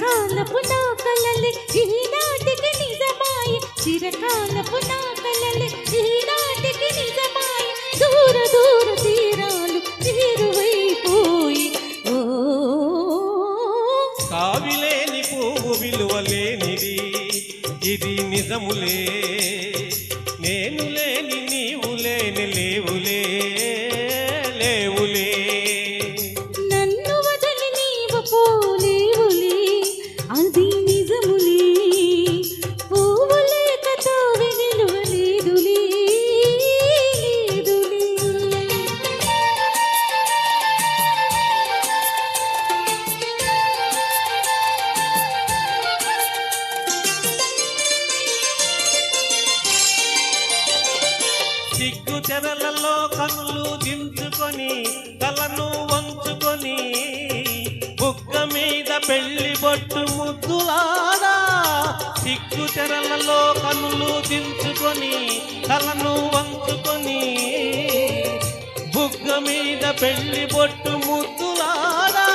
చిరకాలపు నా కలలే ఈనాటికి నిజమాయ. చిరకాలపు నా కలలే ఈనాటికి నిజమాయ. దూర దూర తీరాలు తీరువైపోయి ఓ కావిలేని పువ్వు విలువ లేనిది ఇది నిజములే నేను లేని సిగ్గు తెరలలో కనులు దించుకొని తలను వంచుకొని బుగ్గ మీద పెళ్ళి బొట్టు ముద్దులాడా సిగ్గు తెరలలో కనులు దించుకొని తలను వంచుకొని బుగ్గ మీద పెళ్ళి బొట్టు ముద్దులాడా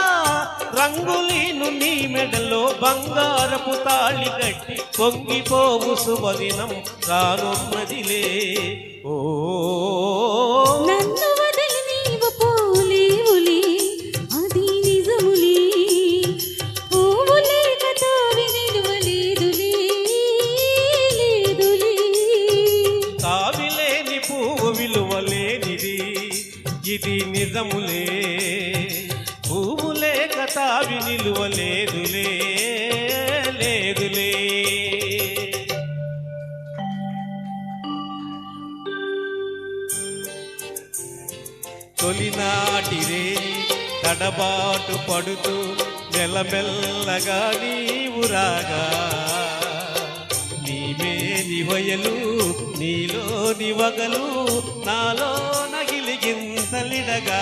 రంగులీను నీ మెడలో బంగారపు తాళి కట్టి పొంగిపోవు శుభదినం రానున్నదిలే. ఓ నన్ను వదిలి నీవు పోలేవులే అది నిజములే. పువ్వు లేక తావి నిలువలేదులే లేదులే. కావిలేని పువ్వు విలువలేనిది ఇది నిజములే. పువ్వు తావి నిలువలేదులే లేదులే. తొలినాటిరే తడబాటు పడుతూ మెల్లమెల్లగా నీవు రాగా. నీవే నివయలు నీలో నివగలు నాలో నగిలిగింతలిడగా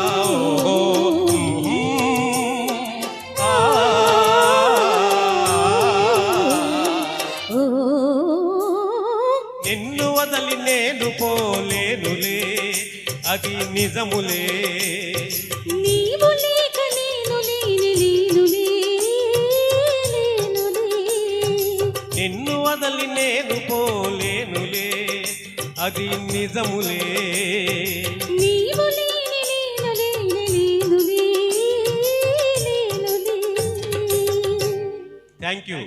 అది నిజములే. నీవు లేక నేను లేని లేనులే లేనులే. నిన్ను వదలి నేను పోలేనులే. అది నిజములే. నీవు లేని నేను లేని లేనులే లేనులే. Thank you